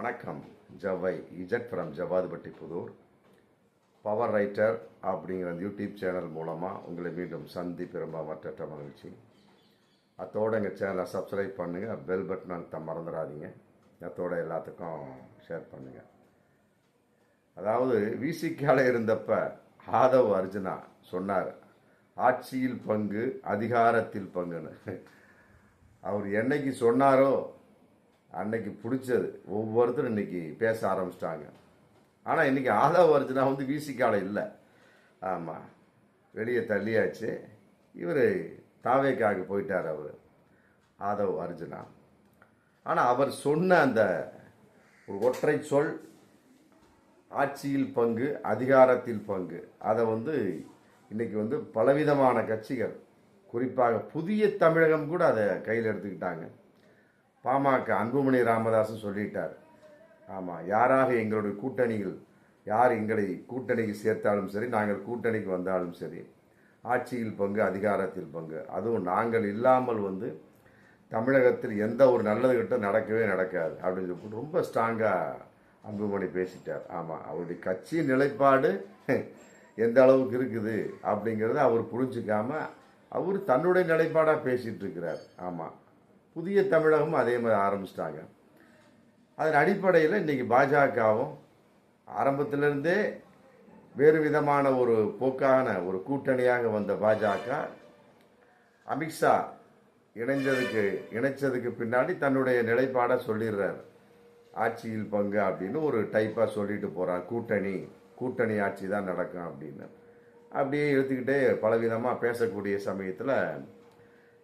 வணக்கம். ஜவ்வை Z from Javadhupatti Pudur. Power writer அப்படிங்கிற அந்த யூடியூப் சேனல் மூலமாக உங்களை மீண்டும் சந்திப்பு ரொம்ப மற்ற மகிழ்ச்சி. அத்தோடு எங்கள் சேனலை சப்ஸ்கிரைப் பண்ணுங்கள் பெல் பட்டன் அழுத்த மறந்துடாதீங்க. அத்தோட எல்லாத்துக்கும் ஷேர் பண்ணுங்கள் அதாவது விசிக்கால இருந்தப்ப ஆதவ் அர்ஜுனா சொன்னார் ஆட்சியில் பங்கு அதிகாரத்தில் பங்குன்னு. அவர் என்னைக்கு சொன்னாரோ அன்னைக்கு பிடிச்சது. ஒவ்வொருத்தரும் இன்னைக்கு பேச ஆரம்பிச்சிட்டாங்க. ஆனால் இன்னைக்கு ஆதவ அர்ஜுனா வந்து விசிக்கால இல்லை. ஆமாம் வெளியே தள்ளியாச்சு. இவர் தாவேக்காக போயிட்டார் அவர். ஆதவ் அர்ஜுனா. ஆனால் அவர் சொன்ன அந்த ஒரு ஒற்றை சொல் ஆட்சியில் பங்கு அதிகாரத்தில் பங்கு அதை வந்து இன்னைக்கு வந்து பலவிதமான கட்சிகள் குறிப்பாக புதிய தமிழகம் கூட அதை கையில் எடுத்துக்கிட்டாங்க. பாமக அன்புமணி ராமதாஸும் சொல்லிட்டார். ஆமாம் யாராக எங்களுடைய கூட்டணிகள் யார் எங்களை கூட்டணிக்கு சேர்த்தாலும் சரி நாங்கள் கூட்டணிக்கு வந்தாலும் சரி ஆட்சியில் பங்கு அதிகாரத்தில் பங்கு அதுவும் நாங்கள் இல்லாமல் வந்து தமிழகத்தில் எந்த ஒரு நல்லது கிட்ட நடக்கவே நடக்காது அப்படின்னு சொல்லி ரொம்ப ஸ்ட்ராங்காக அன்புமணி பேசிட்டார். ஆமாம் அவருடைய கட்சி நிலைப்பாடு எந்த அளவுக்கு இருக்குது அப்படிங்கிறத அவர் புரிஞ்சுக்காமல் அவர் தன்னுடைய நிலைப்பாடாக பேசிகிட்டு இருக்கிறார். ஆமாம் புதிய தமிழகமும் அதே மாதிரி ஆரம்பிச்சிட்டாங்க. அதன் அடிப்படையில் இன்றைக்கி பாஜகவும் ஆரம்பத்திலிருந்தே வேறு விதமான ஒரு போக்கான ஒரு கூட்டணியாக வந்த பாஜக அமித்ஷா இணைஞ்சதுக்கு இணைச்சதுக்கு பின்னாடி தன்னுடைய நிலைப்பாடை சொல்லிடுறார். ஆட்சியில் பங்கு அப்படின்னு ஒரு டைப்பாக சொல்லிட்டு போகிறார் கூட்டணி கூட்டணி ஆட்சி தான் நடக்கும் அப்படின்னு. அப்படியே எடுத்துக்கிட்டே பலவிதமாக பேசக்கூடிய சமயத்தில்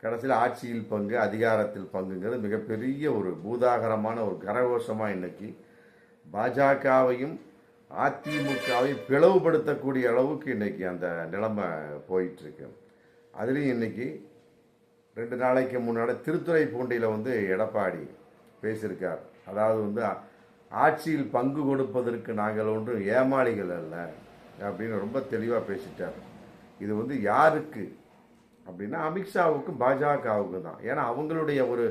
கடைசியில் ஆட்சியில் பங்கு அதிகாரத்தில் பங்குங்கிறது மிகப்பெரிய ஒரு பூதாகரமான ஒரு கரகோஷமாக இன்னைக்கு பாஜகவையும் அதிமுகவையும் பிளவுபடுத்தக்கூடிய அளவுக்கு இன்னைக்கு அந்த நிலைமை போயிட்டுருக்கு. அதுலேயும் இன்றைக்கி ரெண்டு நாளைக்கு முன்னாடி திருத்துறைப்பூண்டியில் வந்து எடப்பாடி பேசியிருக்கார். அதாவது வந்து ஆட்சியில் பங்கு கொடுப்பதற்கு நாங்கள் ஒன்றும் ஏமாளிகள் அல்ல அப்படின்னு ரொம்ப தெளிவாக பேசிட்டார். இது வந்து யாருக்கு அப்படின்னா அமித்ஷாவுக்கும் பாஜகவுக்கும் தான். ஏன்னா அவங்களுடைய ஒரு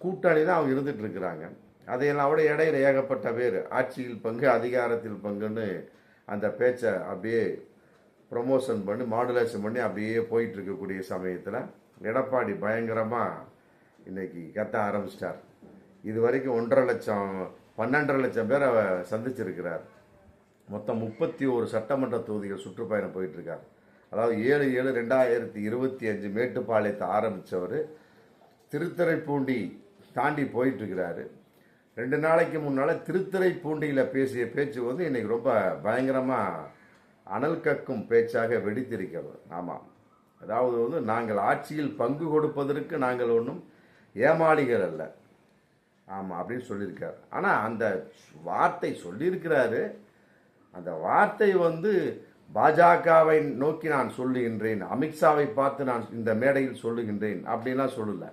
கூட்டணி தான் அவங்க இருந்துட்டு இருக்கிறாங்க. அதையெல்லாம் விட இடையில ஏகப்பட்ட பேர். ஆட்சியில் பங்கு அதிகாரத்தில் பங்குன்னு அந்த பேச்சை அப்படியே ப்ரொமோஷன் பண்ணி மாடுலேஷன் பண்ணி அப்படியே போயிட்டு இருக்கக்கூடிய சமயத்தில் எடப்பாடி பயங்கரமாக இன்னைக்கு கத்த ஆரம்பிச்சிட்டார். இது வரைக்கும் ஒன்றரை லட்சம் பன்னெண்டரை லட்சம் பேரை சந்திச்சிருக்கிறார். மொத்தம் முப்பத்தி ஒரு சட்டமன்ற தொகுதிகள் சுற்றுப்பயணம் போயிட்டுருக்கார் அதாவது ஏழு ஏழு ரெண்டாயிரத்தி இருபத்தி அஞ்சு மேட்டுப்பாளையத்தை ஆரம்பித்தவர் திருத்துறைப்பூண்டி தாண்டி போயிட்டுருக்கிறாரு. ரெண்டு நாளைக்கு முன்னால் திருத்துறைப்பூண்டியில் பேசிய பேச்சு வந்து இன்னைக்கு ரொம்ப பயங்கரமாக அனல் கக்கும் பேச்சாக வெடித்திருக்கிறது. ஆமாம் அதாவது வந்து நாங்கள் ஆட்சியில் பங்கு கொடுப்பதற்கு நாங்கள் ஒன்றும் ஏமாளிகள் அல்ல. ஆமாம் அப்படின்னு சொல்லியிருக்காரு. ஆனால் அந்த வார்த்தை சொல்லியிருக்கிறாரு. அந்த வார்த்தை வந்து பாஜகவை நோக்கி நான் சொல்லுகின்றேன் அமித்ஷாவை பார்த்து நான் இந்த மேடையில் சொல்லுகின்றேன் அப்படின்லாம் சொல்லல.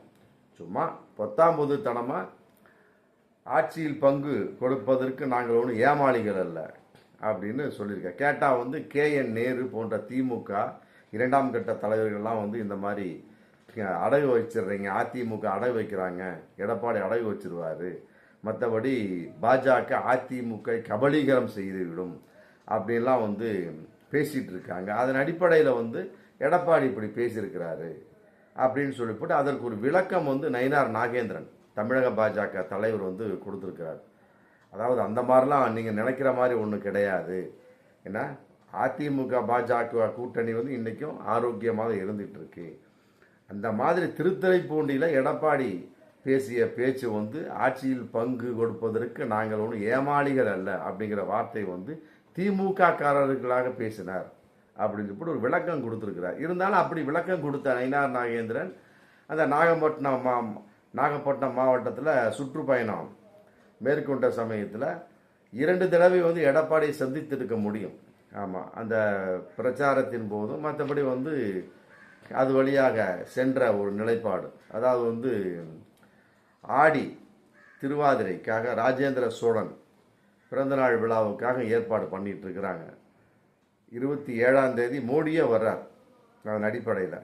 சும்மா பொத்தாம்பொது தனமாக ஆட்சியில் பங்கு கொடுப்பதற்கு நாங்கள் ஒன்றும் ஏமாளிகள் அல்ல அப்படின்னு சொல்லியிருக்கேன். கேட்டால் வந்து கே என் நேரு போன்ற திமுக இரண்டாம் கட்ட தலைவர்கள்லாம் வந்து இந்த மாதிரி அடகு வச்சிடுறீங்க அதிமுக அடகு வைக்கிறாங்க எடப்பாடி அடகு வச்சிருவார் மற்றபடி பாஜக அதிமுக கபலீகரம் செய்துவிடும் அப்படின்லாம் வந்து பேசிகிட்டு இருக்காங்க அதன் அடிப்படையில் வந்து எடப்பாடி இப்படி பேசியிருக்கிறாரு அப்படின்னு சொல்லி போட்டு அதற்கு ஒரு விளக்கம் வந்து நயினார் நாகேந்திரன் தமிழக பாஜக தலைவர் வந்து கொடுத்துருக்கிறார். அதாவது அந்த மாதிரிலாம் நீங்கள் நினைக்கிற மாதிரி ஒன்றும் கிடையாது. ஏன்னா அதிமுக பாஜக கூட்டணி வந்து இன்றைக்கும் ஆரோக்கியமாக இருந்துகிட்டு இருக்கு அந்த மாதிரி திருத்துறைப்பூண்டியில் எடப்பாடி பேசிய பேச்சு வந்து ஆட்சியில் பங்கு கொடுப்பதற்கு நாங்கள் ஒன்றும் ஏமாளிகள் அல்ல அப்படிங்கிற வார்த்தை வந்து திமுக காரர்களாக பேசினார் அப்படின்னு சொல்லிட்டு ஒரு விளக்கம் கொடுத்துருக்கிறார். இருந்தாலும் அப்படி விளக்கம் கொடுத்த நயினார் நாகேந்திரன் அந்த நாகப்பட்டினம் மா நாகப்பட்டினம் மாவட்டத்தில் சுற்றுப்பயணம் மேற்கொண்ட சமயத்தில் இரண்டு தடவை வந்து எடப்பாடியை சந்தித்திருக்க முடியும். ஆமாம் அந்த பிரச்சாரத்தின் போதும் மற்றபடி வந்து அது வழியாக சென்ற ஒரு நிலைப்பாடு. அதாவது வந்து ஆடி திருவாதிரைக்காக ராஜேந்திர சோழன் பிறந்தநாள் விழாவுக்காக ஏற்பாடு பண்ணிட்டு இருக்கிறாங்க இருபத்தி ஏழாம் தேதி மோடியே வர்றார் அதன் அடிப்படையில்.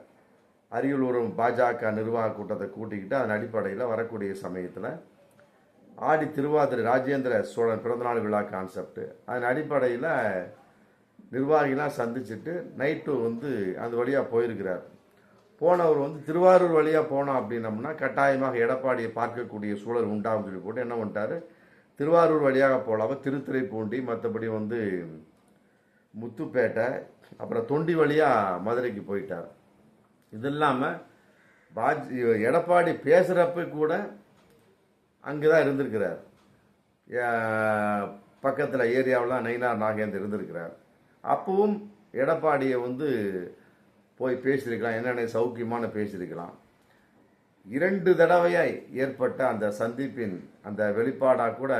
அரியலூரும் பாஜக நிர்வாக கூட்டத்தை கூட்டிக்கிட்டு அதன் அடிப்படையில் வரக்கூடிய சமயத்தில் ஆடி திருவாதிரை ராஜேந்திர சோழன் பிறந்தநாள் விழா கான்செப்ட் அதன் அடிப்படையில் நிர்வாகிலாம் சந்திச்சுட்டு நைட்டு வந்து அந்த வழியாக போயிருக்கிறார். போனவர் வந்து திருவாரூர் வழியாக போனோம் அப்படின்னம்னா கட்டாயமாக எடப்பாடியை பார்க்கக்கூடிய சூழல் உண்டாகும் சொல்லி போட்டு என்ன பண்ணிட்டாரு? திருவாரூர் வழியாக போகலாம் திருத்துறைப்பூண்டி மற்றபடி வந்து முத்துப்பேட்டை அப்புறம் தொண்டி வழியாக மதுரைக்கு போயிட்டார். இது இல்லாமல் பாஜ் எடப்பாடி பேசுகிறப்ப கூட அங்கே தான் இருந்திருக்கிறார் பக்கத்தில் ஏரியாவில் நயினார் நாகேந்திர இருந்திருக்கிறார். அப்பவும் எடப்பாடியை வந்து போய் பேசியிருக்கலாம் என்னென்ன சௌக்கியமான பேசியிருக்கலாம். இரண்டு தடவையாய் ஏற்பட்ட அந்த சந்திப்பின் அந்த வெளிப்பாடாக கூட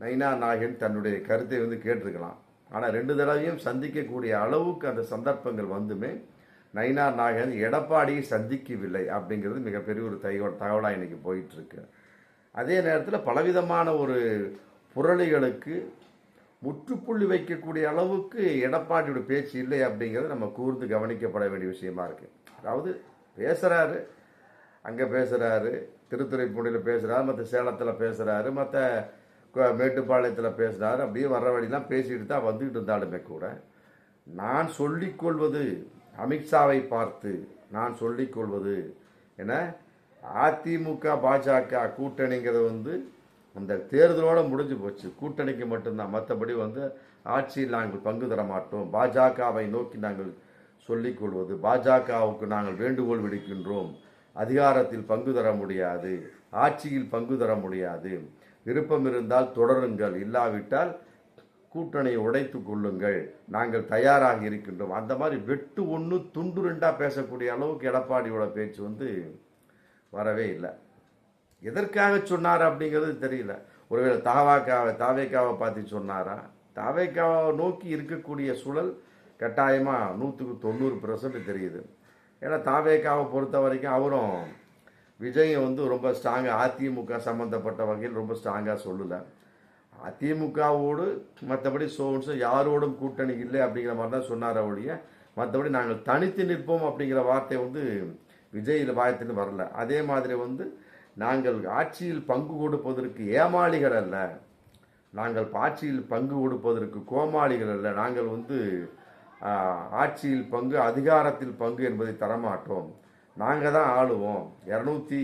நைனா நாகன் தன்னுடைய கருத்தை வந்து கேட்டிருக்கலாம். ஆனால் ரெண்டு தடவையும் சந்திக்கக்கூடிய அளவுக்கு அந்த சந்தர்ப்பங்கள் வந்துமே நயினார் நாகன் எடப்பாடியை சந்திக்கவில்லை அப்படிங்கிறது மிகப்பெரிய ஒரு தகவல் தகவலாக இன்றைக்கி போயிட்டுருக்கு. அதே நேரத்தில் பலவிதமான ஒரு புரளிகளுக்கு முற்றுப்புள்ளி வைக்கக்கூடிய அளவுக்கு எடப்பாடியோட பேச்சு இல்லை அப்படிங்கிறது நம்ம கூர்ந்து கவனிக்கப்பட வேண்டிய விஷயமா இருக்குது அதாவது பேசுகிறாரு அங்கே பேசுகிறாரு திருத்துறைப்பூண்டியில் பேசுகிறாரு மற்ற சேலத்தில் பேசுகிறாரு மற்ற மேட்டுப்பாளையத்தில் பேசுகிறாரு அப்படியே வர்ற வழிலாம் பேசிக்கிட்டு தான் வந்துக்கிட்டு இருந்தாலுமே கூட நான் சொல்லிக்கொள்வது அமித்ஷாவை பார்த்து நான் சொல்லிக்கொள்வது என அதிமுக பாஜக கூட்டணிங்கிறது வந்து அந்த தேர்தலோடு முடிஞ்சு போச்சு. கூட்டணிக்கு மட்டும்தான். மற்றபடி வந்து ஆட்சியில் நாங்கள் பங்கு தர மாட்டோம். பாஜகவை நோக்கி நாங்கள் சொல்லிக்கொள்வது பாஜகவுக்கு நாங்கள் வேண்டுகோள் விடுக்கின்றோம். அதிகாரத்தில் பங்கு தர முடியாது ஆட்சியில் பங்கு தர முடியாது. விருப்பம் இருந்தால் தொடருங்கள் இல்லாவிட்டால் கூட்டணியை உடைத்து கொள்ளுங்கள். நாங்கள் தயாராக இருக்கின்றோம். அந்த மாதிரி வெட்டு ஒன்று துண்டு ரெண்டாக பேசக்கூடிய அளவுக்கு எடப்பாடியோட பேச்சு வந்து வரவே இல்லை. எதற்காக சொன்னார் அப்படிங்கிறது தெரியல. ஒருவேளை தாவாக்காவை தாவேக்காவை பார்த்து சொன்னாரா? தாவேக்காவை நோக்கி இருக்கக்கூடிய சூழல் கட்டாயமாக நூற்றுக்கு தொண்ணூறு பர்சன்ட் தெரியுது. ஏன்னா தாவேக்காவை பொறுத்த வரைக்கும் அவரும் விஜயை வந்து ரொம்ப ஸ்ட்ராங்காக அதிமுக சம்மந்தப்பட்ட வகையில் ரொம்ப ஸ்ட்ராங்காக சொல்லலை. அதிமுகவோடு மற்றபடி சோன்ஸும் யாரோடும் கூட்டணி இல்லை அப்படிங்கிற மாதிரி தான் சொன்னார் ஒழிய மற்றபடி நாங்கள் தனித்து நிற்போம் அப்படிங்கிற வார்த்தை வந்து விஜயில் வாயத்துன்னு வரல. அதே மாதிரி வந்து நாங்கள் ஆட்சியில் பங்கு கொடுப்பதற்கு ஏமாளிகள் அல்ல நாங்கள் ஆட்சியில் பங்கு கொடுப்பதற்கு கோமாளிகள் அல்ல நாங்கள் வந்து ஆட்சியில் பங்கு அதிகாரத்தில் பங்கு என்பதை தரமாட்டோம். நாங்கள் தான் ஆளுவோம். இரநூத்தி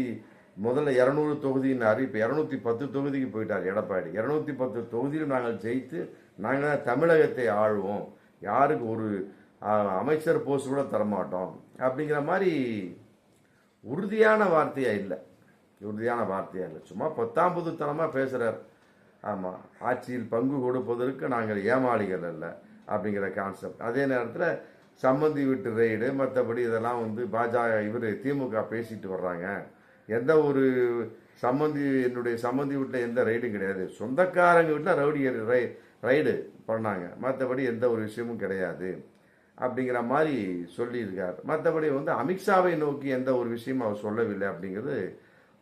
முதல்ல இரநூறு தொகுதியினார் இப்போ இரநூத்தி பத்து தொகுதிக்கு போயிட்டார் எடப்பாடி. இரநூத்தி பத்து தொகுதியில் நாங்கள் ஜெயித்து நாங்கள் தான் தமிழகத்தை ஆளுவோம். யாருக்கு ஒரு அமைச்சர் போஸ்ட் கூட தரமாட்டோம். அப்படிங்கிற மாதிரி உறுதியான வார்த்தையாக இல்லை. உறுதியான வார்த்தையாக இல்லை. சும்மா பத்தாம் புதுத்தனமாக பேசுகிறார் ஆமாம் ஆட்சியில் பங்கு கொடுப்பதற்கு நாங்கள் ஏமாளிகள் அல்ல. அப்படிங்கிற கான்செப்ட் அதே நேரத்தில் சம்மந்தி வீட்டு ரெய்டு மற்றபடி இதெல்லாம் வந்து பாஜக இவர் திமுக பேசிட்டு வர்றாங்க. எந்த ஒரு சம்மந்தி என்னுடைய சம்மந்தி வீட்டில் எந்த ரைடும் கிடையாது. சொந்தக்காரங்க வீட்டில் ரவுடி ரை ரைடு பண்ணாங்க. மற்றபடி எந்த ஒரு விஷயமும் கிடையாது. அப்படிங்கிற மாதிரி சொல்லியிருக்கார். மற்றபடி வந்து அமித்ஷாவை நோக்கி எந்த ஒரு விஷயமும் அவர் சொல்லவில்லை அப்படிங்கிறது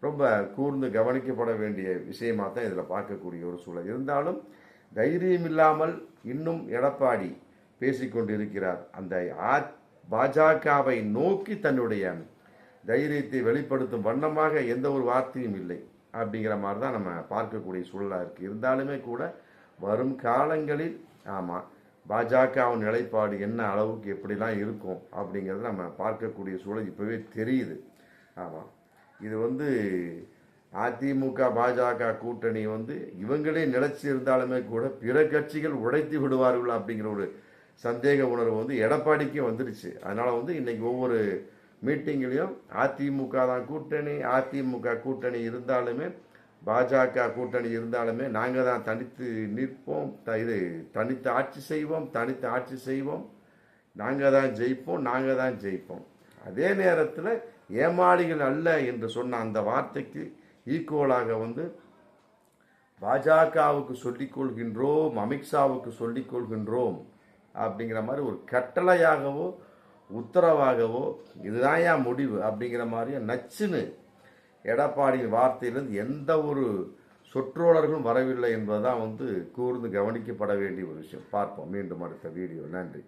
ரொம்ப கூர்ந்து கவனிக்கப்பட வேண்டிய விஷயமாக தான் இதில் பார்க்கக்கூடிய ஒரு சூழல். இருந்தாலும் தைரியம் இல்லாமல் இன்னும் எடப்பாடி பேசிக்கொண்டிருக்கிறார். அந்த பாஜகவை நோக்கி தன்னுடைய தைரியத்தை வெளிப்படுத்தும் வண்ணமாக எந்த ஒரு வார்த்தையும் இல்லை. அப்படிங்கிற மாதிரி தான் நம்ம பார்க்கக்கூடிய சூழலாக இருக்குது இருந்தாலுமே கூட வரும் காலங்களில் ஆமாம் பாஜகவின் நிலைப்பாடு என்ன அளவுக்கு எப்படிலாம் இருக்கும் அப்படிங்கிறத நம்ம பார்க்கக்கூடிய சூழல் இப்போவே தெரியுது. ஆமாம் இது வந்து அதிமுக பாஜக கூட்டணி வந்து இவங்களே நிலைச்சி இருந்தாலுமே கூட பிற கட்சிகள் உடைத்து விடுவார்கள் அப்படிங்கிற ஒரு சந்தேக உணர்வு வந்து எடப்பாடிக்கு வந்துடுச்சு அதனால வந்து இன்னைக்கு ஒவ்வொரு மீட்டிங்லையும் அதிமுக தான் கூட்டணி அதிமுக கூட்டணி இருந்தாலுமே பாஜக கூட்டணி இருந்தாலுமே நாங்கள் தான் தனித்து நிற்போம் இது தனித்து ஆட்சி செய்வோம் தனித்து ஆட்சி செய்வோம். நாங்கள் தான் ஜெயிப்போம் நாங்கள் தான் ஜெயிப்போம். அதே நேரத்தில் ஏமாளிகள் அல்ல என்று சொன்ன அந்த வார்த்தைக்கு ஈக்குவலாக வந்து பாஜகவுக்கு சொல்லிக் கொள்கின்றோம் அமித்ஷாவுக்கு சொல்லிக் கொள்கின்றோம் அப்படிங்கிற மாதிரி ஒரு கட்டளையாகவோ உத்தரவாகவோ இதுதான் ஏன் முடிவு அப்படிங்கிற மாதிரியும் நச்சுன்னு எடப்பாடியின் வார்த்தையிலிருந்து எந்த ஒரு சொற்றோழர்களும் வரவில்லை என்பதுதான் வந்து கூர்ந்து கவனிக்கப்பட வேண்டிய ஒரு விஷயம். பார்ப்போம். மீண்டும் அடுத்த வீடியோ நன்றி.